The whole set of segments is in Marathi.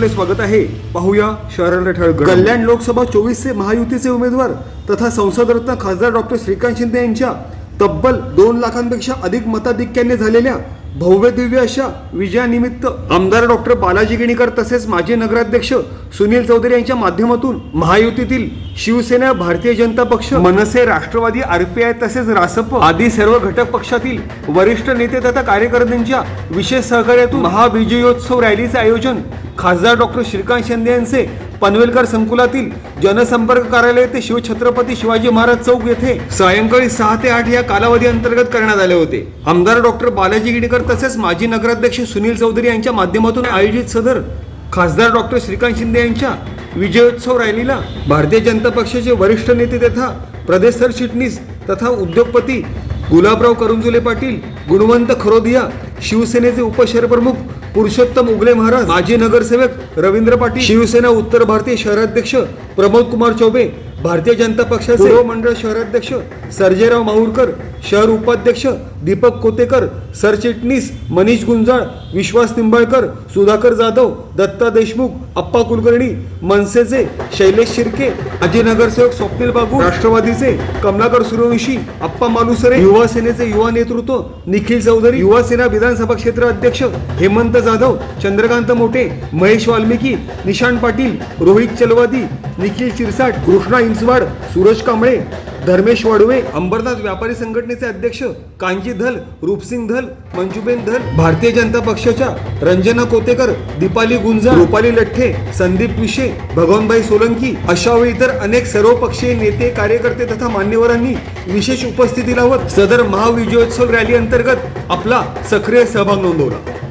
आपले स्वागत आहे. पाहूया शहराला ठळक कल्याण लोकसभा चोवीसचे महायुतीचे उमेदवार तथा संसदरत्न खासदार डॉक्टर श्रीकांत शिंदे यांच्या तब्बल दोन लाखांपेक्षा अधिक मताधिक्याने झालेल्या भव्यदिव्य अशा विजयानिमित्त आमदार डॉक्टर बालाजी गिणीकर तसेच माजी नगराध्यक्ष सुनील चौधरी यांच्या माध्यमातून महायुतीतील शिवसेना भारतीय जनता पक्ष मनसे राष्ट्रवादी आरपीआय तसेच रासप आदी सर्व घटक पक्षातील वरिष्ठ नेते तथा कार्यकर्त्यांच्या विशेष सहकार्यातून महाविजयोत्सव रॅलीचे आयोजन खासदार डॉक्टर श्रीकांत शिंदे यांचे पनवेलकर संकुलातील जनसंपर्क कार्यालय ते शिवछत्रपती शिवाजी महाराज चौक येथे सायंकाळी सहा ते आठ या कालावधी अंतर्गत करण्यात आले होते. आमदार डॉक्टर बालाजी गिडकर तसेच माजी नगराध्यक्ष सुनील चौधरी यांच्या माध्यमातून आयोजित सदर खासदार डॉक्टर श्रीकांत शिंदे यांच्या विजयोत्सव रॅलीला भारतीय जनता पक्षाचे वरिष्ठ नेते तथा प्रदेश सरचिटणीस तथा उद्योगपती गुलाबराव करंजुले पाटील गुणवंत खरोदिया शिवसेनेचे उपशहरप्रमुख पुरुषोत्तम उगले महाराज माजी नगरसेवक रवींद्र पाटील शिवसेना उत्तर भारतीय शहराध्यक्ष प्रमोद कुमार चौबे भारतीय जनता पक्षाचे मंडळ शहराध्यक्ष सर्जेराव माहूरकर शहर उपाध्यक्ष दीपक कोतेकर सरचिटणीस मनीष गुंजाळ विश्वास निंबाळकर सुधाकर जाधव दत्ता देशमुख अप्पा कुलकर्णी मनसेचे शैलेश शिर्के अजय नगरसेवक स्वप्नील बाबू राष्ट्रवादीचे कमलाकर सूर्यवंशी अप्पा मालुसरे युवा सेनेचे युवा नेतृत्व निखिल चौधरी युवा सेना विधानसभा क्षेत्र अध्यक्ष हेमंत जाधव चंद्रकांत मोठे महेश वाल्मिकी निशान पाटील रोहित चलवादी निखिल शिरसाट कृष्णा इंचवाड सूरज कांबळे धर्मेश वाडवे अंबरनाथ व्यापारी संघटनेचे अध्यक्ष कांजी धल रूपसिंग धल मंजुबेन धल भारतीय जनता पक्षाच्या रंजना कोतेकर दीपाली गुंजा रुपाली लठ्ठे संदीप विशे भगवानभाई सोलंकी अशा व इतर अनेक सर्वपक्षीय नेते कार्यकर्ते तथा मान्यवरांनी विशेष उपस्थिती लावत सदर महाविजयोत्सव रॅली अंतर्गत आपला सक्रिय सहभाग नोंदवला.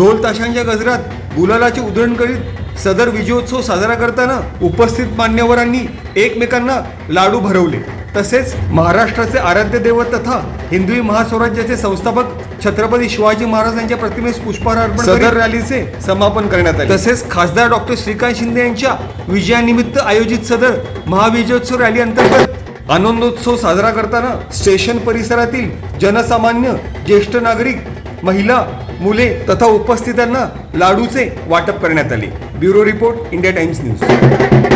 ढोल ताशांच्या गजरात गुलालाची उधळण करीत सदर विजयोत्सव साजरा करताना उपस्थित मान्यवरांनी एकमेकांना लाडू भरवले. तसेच महाराष्ट्राचे आराध्य दैवत तथा हिंदवी महास्वराज्याचे संस्थापक छत्रपती शिवाजी महाराज यांच्या प्रतिमेस पुष्पहार अर्पण सदर रॅलीचे समापन करण्यात आले. तसेच खासदार डॉक्टर श्रीकांत शिंदे यांच्या विजयानिमित्त आयोजित सदर महाविजयोत्सव रॅली अंतर्गत आनंदोत्सव साजरा करताना स्टेशन परिसरातील जनसामान्य ज्येष्ठ नागरिक महिला मुले तथा उपस्थितांना लाडूचे वाटप करण्यात आले. Bureau report India Times news.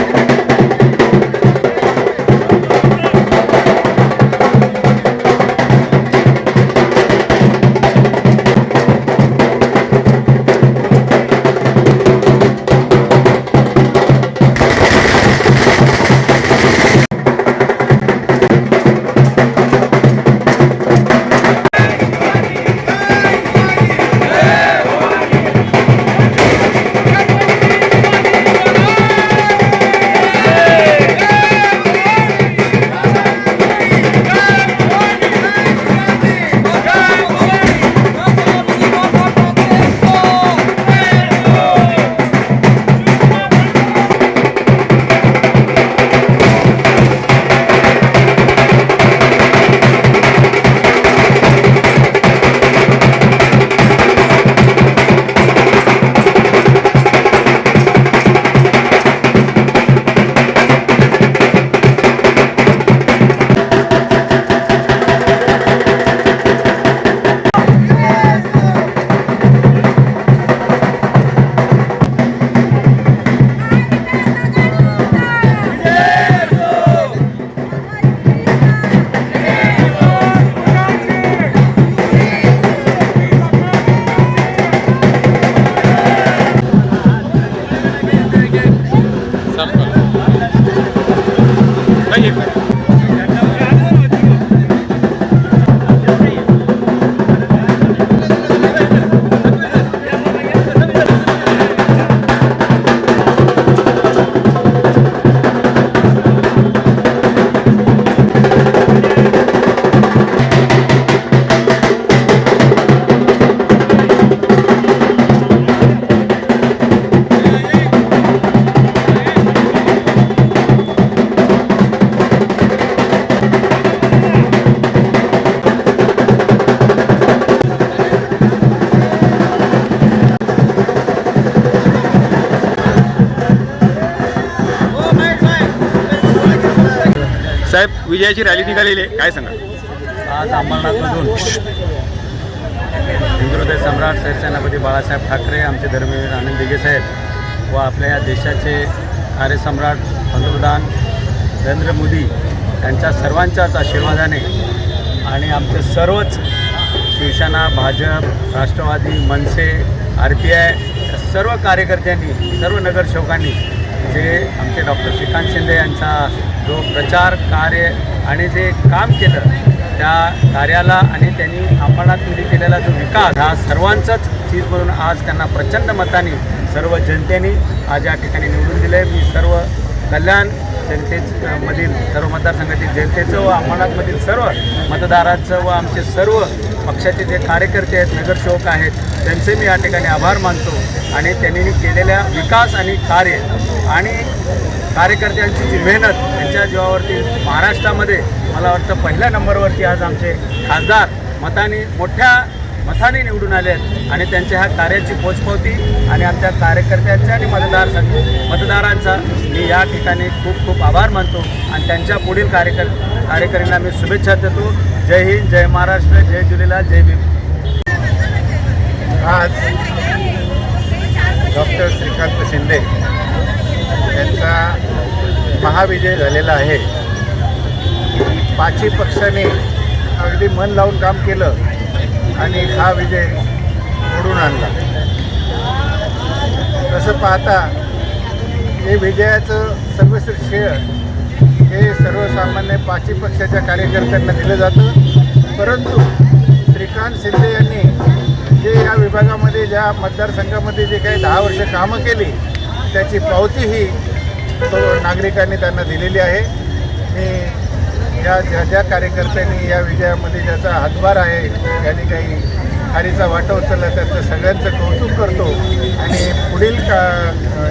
विजयाची रॅली निघालेली आहे. काय सांगा आज अंमरनाथमधून हिंदुहृदय सम्राट सरसेनापती बाळासाहेब ठाकरे आमचे धर्मवीर आनंद दिघे साहेब व आपल्या या देशाचे कार्यसम्राट पंतप्रधान नरेंद्र मोदी यांच्या सर्वांच्याच आशीर्वादाने आणि आमचे सर्वच Shiv Sena Bhajap Rashtravadi Manase R P I सर्व कार्यकर्त्यांनी सर्व नगरसेवकांनी जे आमचे डॉक्टर श्रीकांत शिंदे यांचा जो प्रचार कार्य आणि जे काम केलं त्या कार्याला आणि त्यांनी अंमरनाथमध्ये केलेला जो विकास हा सर्वांचाच चीज म्हणून आज त्यांना प्रचंड मताने सर्व जनतेने आज या ठिकाणी निवडून दिले मी सर्व कल्याण जनते मधील सर्व मतदारसंघातील जनतेचं व अंबरनाथमधील सर्व मतदारांचं व आमचे सर्व पक्षाचे जे कार्यकर्ते आहेत नगरसेवक आहेत त्यांचे मी या ठिकाणी आभार मानतो. आणि त्यांनी केलेल्या विकास आणि कार्य आणि कार्यकर्त्यांची जी मेहनत त्यांच्या जीवावरती महाराष्ट्रामध्ये मला वाटतं पहिल्या नंबरवरती आज आमचे खासदार मताने मोठ्या मताने निवडून आले आहेत आणि त्यांच्या ह्या कार्याची पोचपावती आणि आमच्या कार्यकर्त्यांच्या आणि मतदार मतदारांचा मी या ठिकाणी खूप खूप आभार मानतो आणि त्यांच्या पुढील कार्यकर कार्यकर्त्यांना मी शुभेच्छा देतो. जय हिंद जय महाराष्ट्र जय झुलेलाल जय भीम. आज डॉक्टर श्रीकांत शिंदे यांचा महाविजय झालेला आहे. पाचही पक्षाने अगदी मन लावून काम केलं. आणि हा विजय घडून आणला. तसं पाहता हे विजयाचं सर्वश्रेष्ठ श्रेय हे सर्वसामान्य पाचही पक्षाच्या कार्यकर्त्यांना दिलं जातं. परंतु श्रीकांत शिंदे यांनी जे या विभागामध्ये ज्या मतदारसंघामध्ये जे काही दहा वर्ष कामं केली त्याची पावती ही तो नागरिकांनी त्यांना दिलेली आहे. मी या ज्या ज्या कार्यकर्त्यांनी या विजयामध्ये ज्याचा हातभार आहे त्यांनी काही खारीचा वाटा उचलला त्याचं सगळ्यांचं कौतुक करतो. आणि पुढील का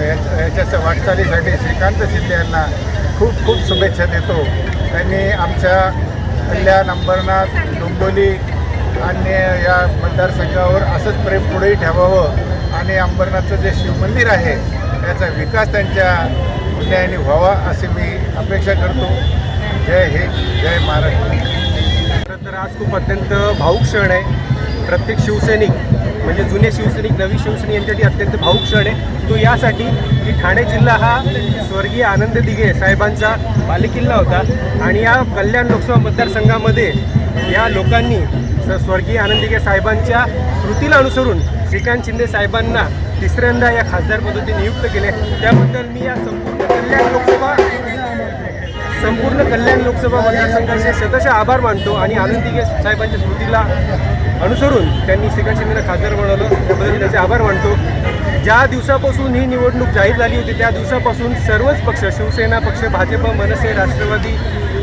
याच्या याच्या वाटचालीसाठी श्रीकांत शिंदे यांना खूप खूप शुभेच्छा देतो. त्यांनी आमच्या कल्याण अंबरनाथ डोंबोली आणि या मतदारसंघावर असंच प्रेम पुढेही ठेवावं. आणि अंबरनाथचं जे शिवमंदिर आहे त्याचा विकास त्यांच्या पुण्याने व्हावा असे मी अपेक्षा करतो. जय हिंद जय महाराष्ट्र. खरं तर आज खूप अत्यंत भाऊक क्षण आहे. प्रत्येक शिवसैनिक म्हणजे जुने शिवसैनिक नवी शिवसैनिक यांच्यासाठी अत्यंत भाऊक क्षण आहे. तो यासाठी की ठाणे जिल्हा हा स्वर्गीय आनंद दिघे साहेबांचा बालेकिल्ला होता. आणि या कल्याण लोकसभा मतदारसंघामध्ये या लोकांनी स्वर्गीय आनंद दिघे साहेबांच्या स्मृतीला अनुसरून श्रीकांत शिंदे साहेबांना तिसऱ्यांदा या खासदार नियुक्त केले. त्याबद्दल मी या संपूर्ण कल्याण लोकसभा संपूर्ण कल्याण लोकसभा मतदारसंघाचे शतशः आभार मानतो आणि आनंद दिघे साहेबांच्या स्मृतीला अनुसरून त्यांनी श्रीकांत शिंदेला खासदार बनवलं त्याबद्दल त्याचे आभार मानतो. ज्या दिवसापासून ही निवडणूक जाहीर झाली होती त्या दिवसापासून सर्वच पक्ष शिवसेना पक्ष भाजप मनसे राष्ट्रवादी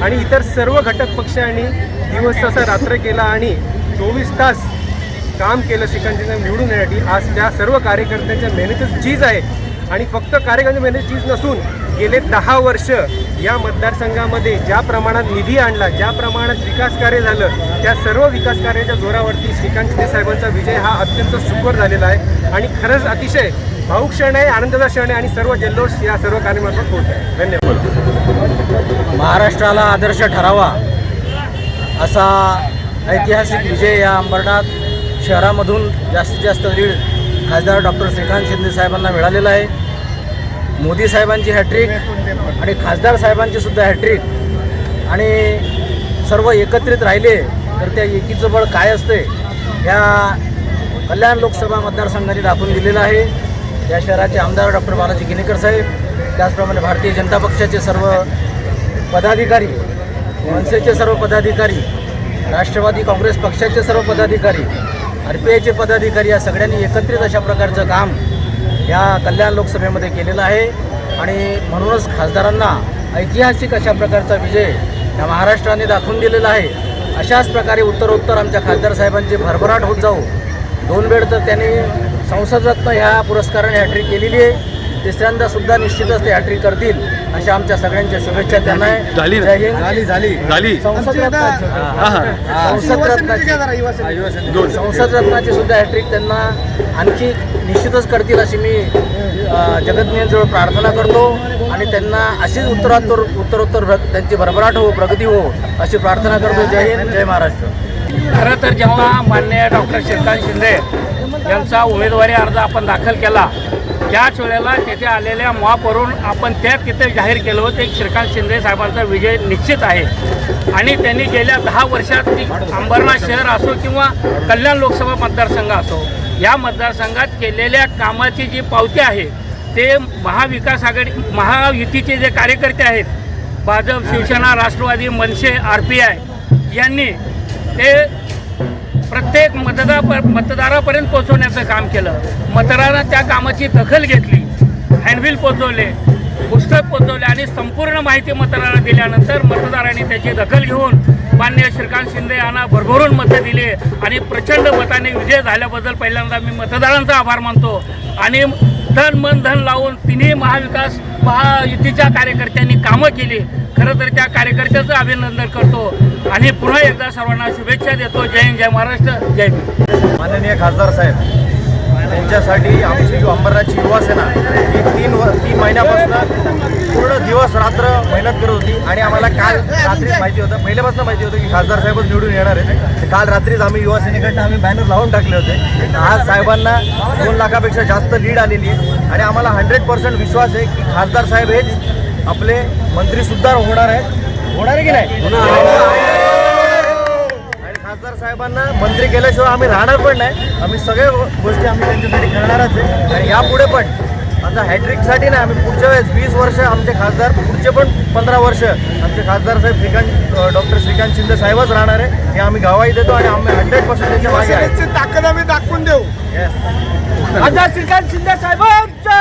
आणि इतर सर्व घटक पक्षांनी दिवस तसा रात्र केला आणि चोवीस तास काम केलं श्रीकांतजींना निवडून येण्यासाठी. आज त्या सर्व कार्यकर्त्यांच्या मेहनतच चीज आहे आणि फक्त कार्यकर्त्यांच्या मेहनत चीज नसून गेले दहा वर्ष या मतदारसंघामध्ये ज्या प्रमाणात निधी आणला ज्या प्रमाणात विकास कार्य झालं त्या सर्व विकास कार्याच्या जोरावरती श्रीकांत शिंदे साहेबांचा विजय हा अत्यंत सुखर झालेला आहे. आणि खरंच अतिशय भाऊ क्षण आहे आनंदाचा क्षण आहे आणि सर्व जल्लोष या सर्व कार्यक्रमात होत आहे. धन्यवाद. महाराष्ट्राला आदर्श ठरावा असा ऐतिहासिक विजय या अंबरनाथ शहरामधून जास्तीत जास्त लीड खासदार डॉक्टर श्रीकांत शिंदे साहेबांना मिळालेला आहे. मोदी साहेबांची हॅट्रिक आणि खासदार साहेबांची सुद्धा हॅट्रिक आणि सर्व एकत्रित राहिले तर त्या एकीचं बळ काय असते या कल्याण लोकसभा मतदारसंघाने दाखवून दिलेलं आहे. या शहराचे आमदार डॉक्टर बालाजी गिनेकर साहेब त्याचप्रमाणे भारतीय जनता पक्षाचे सर्व पदाधिकारी मनसेचे सर्व पदाधिकारी राष्ट्रवादी काँग्रेस पक्षाचे सर्व पदाधिकारी आर पी आयचे पदाधिकारी या सगळ्यांनी एकत्रित अशा प्रकारचं काम या कल्याण लोकसभेमध्ये केलेलं आहे. आणि म्हणूनच खासदारांना ऐतिहासिक अशा प्रकारचा विजय या महाराष्ट्राने दाखवून दिलेला आहे. अशाच प्रकारे उत्तरोत्तर आमच्या खासदार साहेबांची भरभराट होत जाऊ. दोन वेळ तर त्यांनी संसदरत्न ह्या पुरस्काराने हॅट्रिक केलेली आहे. तिसऱ्यांदा सुद्धा निश्चितच ते हॅट्रिक करतील. अशा आमच्या सगळ्यांच्या शुभेच्छा त्यांना. झाली झाली झाली. झाली. संसद रत्नाची हा हा. संसद रत्नाची दोन. संसद रत्नाची सुद्धा हॅट्रिक त्यांना आणखी निश्चितच करतील अशी मी जगज्ञांजवळ प्रार्थना करतो. आणि त्यांना अशीच उत्तरोत्तर उत्तरोत्तर त्यांची भरभराट हो प्रगती हो अशी प्रार्थना करतो. जय हिंद जय महाराष्ट्र. खरं तर जेव्हा मान्य डॉक्टर श्रीकांत शिंदे यांचा उमेदवारी अर्ज आपण दाखल केला त्याच वेळेला तिथे आलेल्या मॉपवरून आपण त्या तिथे जाहीर केलं होतं. एक श्रीकांत शिंदे साहेबांचा विजय निश्चित आहे. आणि त्यांनी गेल्या दहा वर्षात ती अंबरनाथ शहर असो किंवा कल्याण लोकसभा मतदारसंघ असो या मतदारसंघात केलेल्या कामाची जी पावती आहे ते महाविकास आघाडी महायुतीचे जे कार्यकर्ते आहेत Bhajap Shiv Sena Rashtravadi Manase R P I यांनी ते प्रत्येक मतदार मतदारापर्यंत पोहोचवण्याचं काम केलं. मतदारानं त्या कामाची दखल घेतली. हँडबिल पोचवले पुस्तक पोचवले आणि संपूर्ण माहिती मतदाराला दिल्यानंतर मतदारांनी त्याची दखल घेऊन मान्य श्रीकांत शिंदे यांना भरभरून मतं दिले आणि प्रचंड मताने विजय झाल्याबद्दल पहिल्यांदा मी मतदारांचा आभार मानतो. आणि धन मन धन लावून तिन्ही महाविकास महायुतीच्या कार्यकर्त्यांनी कामं केली. खरं तर त्या कार्यकर्त्याचं अभिनंदन करतो. आणि पुन्हा एकदा सर्वांना शुभेच्छा देतो. जय हिंद जय महाराष्ट्र जय माननीय खासदार साहेब त्यांच्यासाठी आमची अंबरनाथची युवा सेना ही तीन व तीन महिन्यापासून पूर्ण दिवस रात्र मेहनत करत होती. आणि आम्हाला काल रात्रीच माहिती होतं पहिल्यापासून माहिती होतं की खासदार साहेबच निवडून येणार आहेत. काल रात्रीच आम्ही युवा सेनेकडनं आम्ही बॅनर लावून टाकले होते. आज साहेबांना दोन लाखापेक्षा जास्त लीड आलेली आहे. आणि आम्हाला हंड्रेड पर्सेंट विश्वास आहे की खासदार साहेब हेच आपले मंत्रीसुद्धा होणार आहेत. होणार आहे की नाही? साहेबांना मंत्री केल्याशिवाय आम्ही राहणार पण नाही. आम्ही सगळ्या गोष्टी आम्ही त्यांच्यासाठी करणारच आहे. आणि यापुढे पण आता हॅट्रिकसाठी नाही आम्ही पुढच्या वेळेस वीस वर्ष आमचे खासदार पुढचे पण पंधरा वर्ष आमचे खासदार साहेब श्रीकांत डॉक्टर श्रीकांत शिंदे साहेबच राहणार आहे. हे आम्ही गावाही देतो आणि आम्ही हंड्रेड पर्सेंट त्यांच्या मागे आहे. ताकद आम्ही दाखवून देऊ. खासदार श्रीकांत शिंदे साहेबांचा